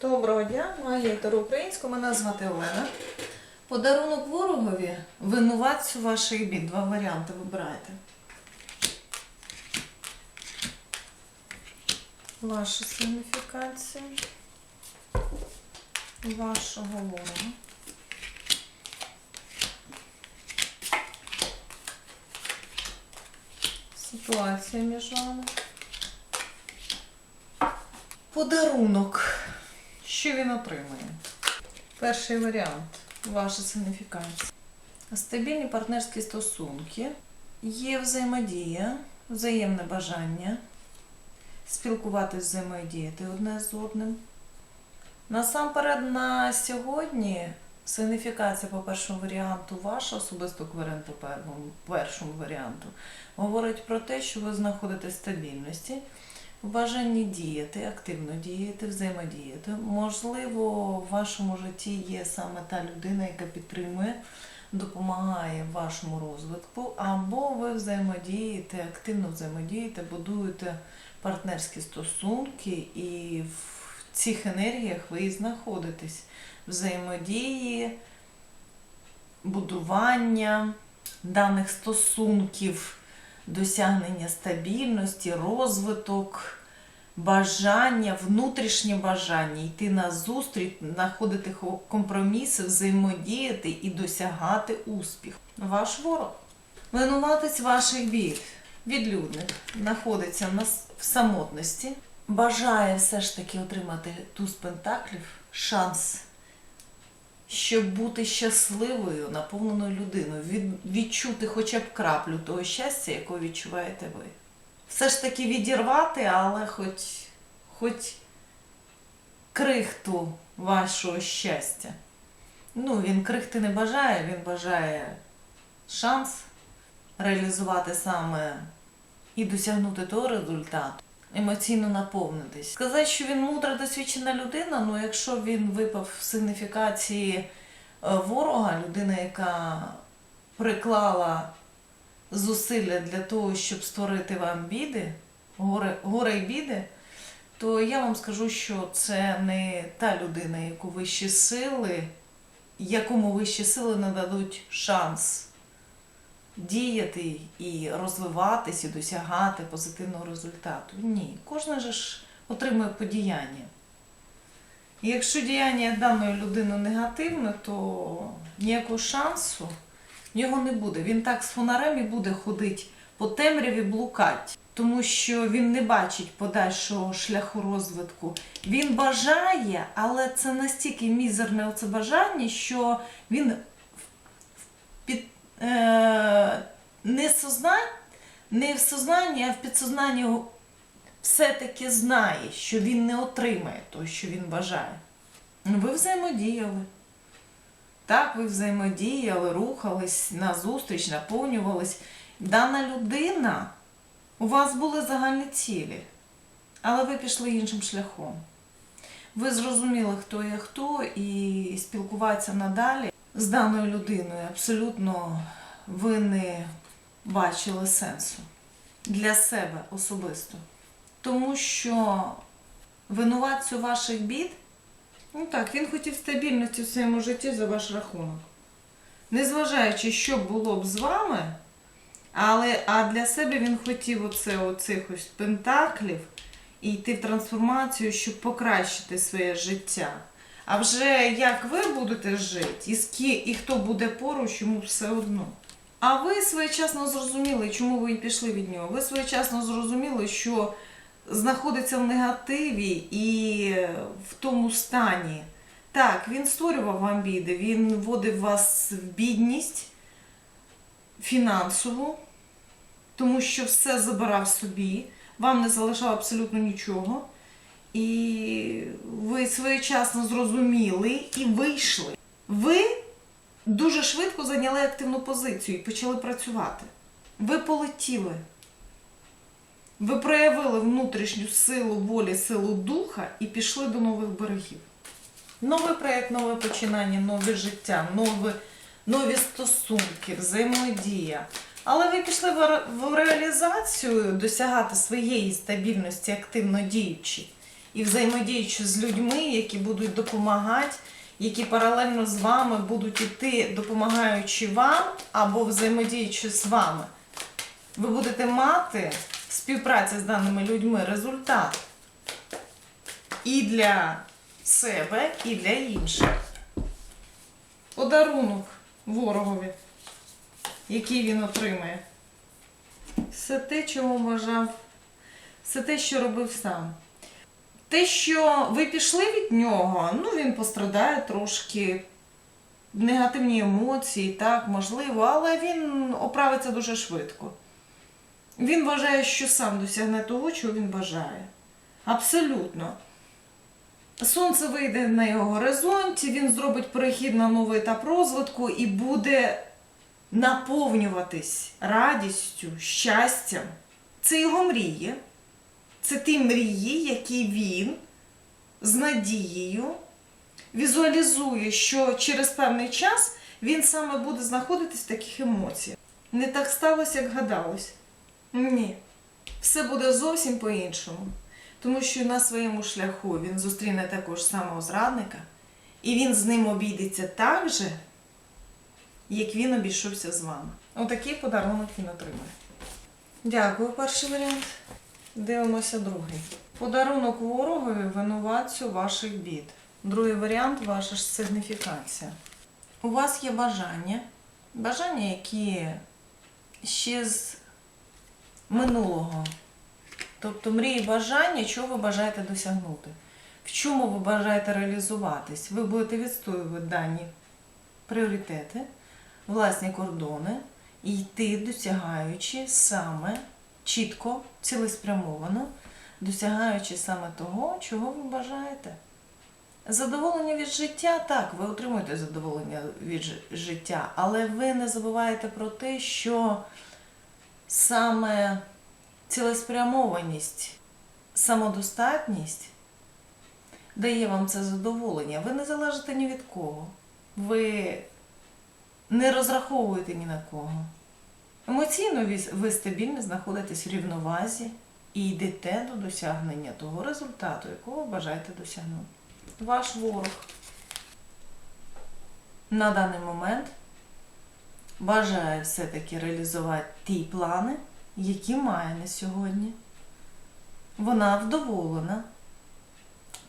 Доброго дня, магія Таро Українську, мене звати Олена. Подарунок ворогові винуватцю ваших бід. Два варіанти вибирайте. Ваша сигніфікація. Вашого ворога. Ситуація між вами. Подарунок. Що він отримає? Перший варіант ваша сигніфікація. Стабільні партнерські стосунки, є взаємодія, взаємне бажання спілкуватись, взаємодіяти одне з одним. Насамперед, на сьогодні сигніфікація по першому варіанту, ваша особисто кварент по першому, варіанту, говорить про те, що ви знаходите стабільності бажанні діяти, активно діяти, взаємодіяти. Можливо, в вашому житті є саме та людина, яка підтримує, допомагає вашому розвитку, або ви взаємодієте, активно взаємодієте, будуєте партнерські стосунки, і в цих енергіях ви і знаходитесь взаємодії, будування даних стосунків досягнення стабільності, розвиток, бажання, внутрішнє бажання йти на зустріч, знаходити компроміси, взаємодіяти і досягати успіху. Ваш ворог. Винуватець ваших бід, відлюдник, знаходиться в самотності, бажає все ж таки отримати туз пентаклів, шанс щоб бути щасливою, наповненою людиною, від, відчути хоча б краплю того щастя, якого відчуваєте ви. Все ж таки відірвати, але хоч, хоч крихту вашого щастя. Ну, він крихти не бажає, він бажає шанс реалізувати саме і досягнути того результату, емоційно наповнитись. Сказати, що він мудра досвідчена людина, ну якщо він випав в сигніфікації е, ворога, людина, яка приклала зусилля для того, щоб створити вам біди, горе, горе і біди, то я вам скажу, що це не та людина, яку вищі сили, якому вищі сили нададуть шанс діяти і розвиватись, і досягати позитивного результату. Ні, кожен же ж отримує подіяння. І якщо діяння даної людини негативне, то ніякого шансу в нього не буде. Він так з фонарем і буде ходити по темряві блукать, тому що він не бачить подальшого шляху розвитку. Він бажає, але це настільки мізерне оце бажання, що він е, не, созна, не в сознанні, а в підсознанні все-таки знає, що він не отримає того, що він бажає. Ви взаємодіяли. Так, ви взаємодіяли, рухались на зустріч, наповнювались. Дана людина, у вас були загальні цілі, але ви пішли іншим шляхом. Ви зрозуміли, хто є хто, і спілкуватися надалі з даною людиною абсолютно ви не бачили сенсу для себе особисто. Тому що винуватцю ваших бід, ну так, він хотів стабільності в своєму житті за ваш рахунок. Незважаючи, що було б з вами, але а для себе він хотів оце, оцих ось пентаклів і йти в трансформацію, щоб покращити своє життя. А вже як ви будете жити, і, скі, і хто буде поруч, йому все одно. А ви своєчасно зрозуміли, чому ви і пішли від нього. Ви своєчасно зрозуміли, що знаходиться в негативі і в тому стані. Так, він створював вам біди, він вводив вас в бідність фінансову, тому що все забирав собі, вам не залишав абсолютно нічого. І ви своєчасно зрозуміли і вийшли. Ви дуже швидко зайняли активну позицію і почали працювати. Ви полетіли. Ви проявили внутрішню силу волі, силу духа і пішли до нових берегів. Новий проєкт, нове починання, нове життя, нові, нові стосунки, взаємодія. Але ви пішли в реалізацію досягати своєї стабільності, активно діючи. І взаємодіючи з людьми, які будуть допомагати, які паралельно з вами будуть іти, допомагаючи вам або взаємодіючи з вами, ви будете мати в співпраці з даними людьми результат і для себе, і для інших. Подарунок ворогові, який він отримає. Все те, чого бажав, все те, що робив сам. Те, що ви пішли від нього, ну він пострадає трошки, негативні емоції, так, можливо, але він оправиться дуже швидко. Він вважає, що сам досягне того, чого він бажає. Абсолютно. Сонце вийде на його горизонті, він зробить перехід на новий етап розвитку і буде наповнюватись радістю, щастям. Це його мрії. Це ті мрії, які він з надією візуалізує, що через певний час він саме буде знаходитись в таких емоціях. Не так сталося, як гадалось. Ні. Все буде зовсім по-іншому. Тому що на своєму шляху він зустріне також самого зрадника, і він з ним обійдеться так же, як він обійшовся з вами. Отакий подарунок він отримає. Дякую, перший варіант. Дивимося другий. Подарунок ворогові винуватцю ваших бід. Другий варіант ваша ж сигніфікація. У вас є бажання, бажання, які ще з минулого. Тобто мрії бажання, чого ви бажаєте досягнути. В чому ви бажаєте реалізуватись? Ви будете відстоювати дані пріоритети, власні кордони і йти, досягаючи саме чітко, цілеспрямовано, досягаючи саме того, чого ви бажаєте. Задоволення від життя, так, ви отримуєте задоволення від життя, але ви не забуваєте про те, що саме цілеспрямованість, самодостатність дає вам це задоволення. Ви не залежите ні від кого. Ви не розраховуєте ні на кого. Емоційно ви- стабільно знаходитесь в рівновазі і йдете до досягнення того результату, якого бажаєте досягнути. Ваш ворог на даний момент бажає все-таки реалізувати ті плани, які має на сьогодні. Вона вдоволена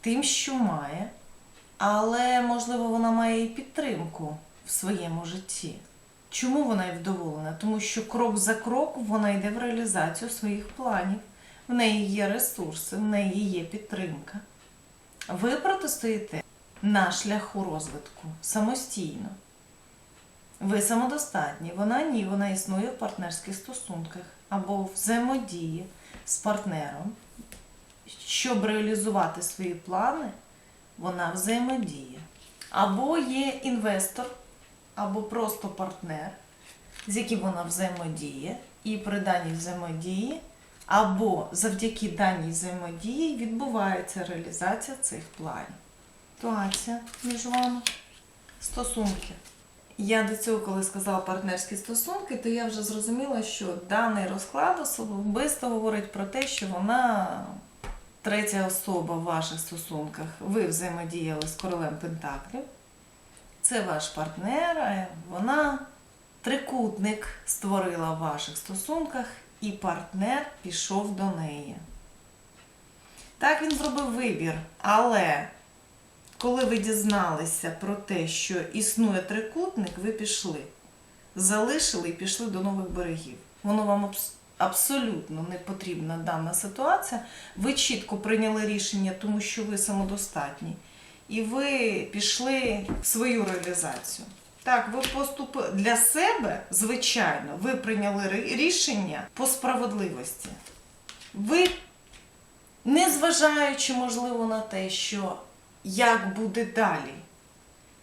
тим, що має, але, можливо, вона має і підтримку в своєму житті. Чому вона і вдоволена? Тому що крок за кроком вона йде в реалізацію своїх планів. В неї є ресурси, в неї є підтримка. Ви протистоїте на шляху розвитку самостійно. Ви самодостатні, вона ні, вона існує в партнерських стосунках або взаємодії з партнером. Щоб реалізувати свої плани, вона взаємодіє. Або є інвестор, або просто партнер, з яким вона взаємодіє, і при даній взаємодії, або завдяки даній взаємодії відбувається реалізація цих планів. Ситуація між вами. Стосунки. Я до цього, коли сказала партнерські стосунки, то я вже зрозуміла, що даний розклад особисто говорить про те, що вона третя особа в ваших стосунках. Ви взаємодіяли з королем Пентаклів. Це ваш партнер, вона трикутник створила в ваших стосунках, і партнер пішов до неї. Так він зробив вибір, але коли ви дізналися про те, що існує трикутник, ви пішли. Залишили і пішли до нових берегів. Воно вам абсолютно не потрібна дана ситуація. Ви чітко прийняли рішення, тому що ви самодостатні. І ви пішли в свою реалізацію. Так, ви поступили для себе, звичайно, ви прийняли рішення по справедливості. Ви, незважаючи, можливо, на те, що як буде далі,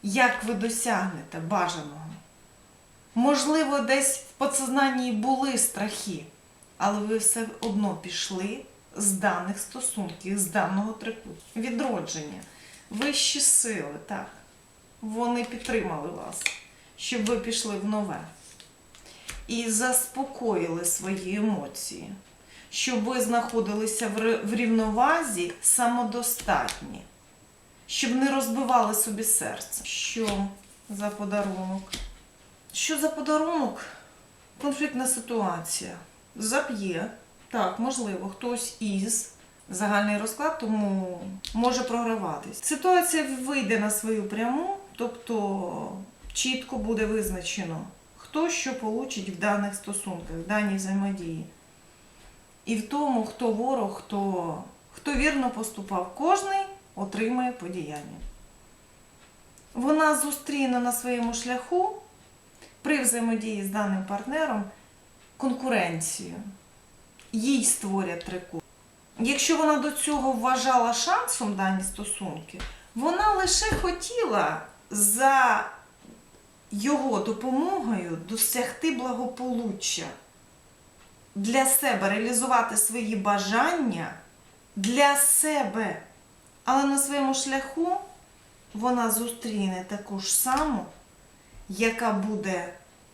як ви досягнете бажаного. Можливо, десь в подсознанні були страхи, але ви все одно пішли з даних стосунків, з даного трикутника. Відродження, вищі сили, так. Вони підтримали вас, щоб ви пішли в нове. І заспокоїли свої емоції. щоб ви знаходилися в рівновазі самодостатні, щоб не розбивали собі серце. Що за подарунок? Що за подарунок? Конфліктна ситуація. Зап'є. Так, можливо, хтось із загальний розклад, тому може програватись. Ситуація вийде на свою пряму, тобто чітко буде визначено, хто що получить в даних стосунках, в даній взаємодії. І в тому, хто ворог, хто, хто вірно поступав, кожний отримає подіяння. Вона зустріне на своєму шляху при взаємодії з даним партнером конкуренцію. Їй створять трикут. Якщо вона до цього вважала шансом дані стосунки, вона лише хотіла за його допомогою досягти благополуччя для себе реалізувати свої бажання для себе. Але на своєму шляху вона зустріне таку ж саму, яка буде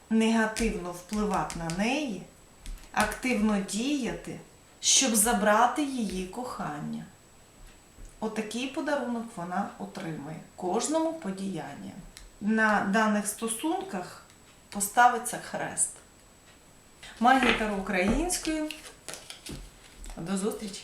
негативно впливати на неї, активно діяти, щоб забрати її кохання. Отакий подарунок вона отримає кожному подіяння. На даних стосунках поставиться хрест. Магія українською. До зустрічі!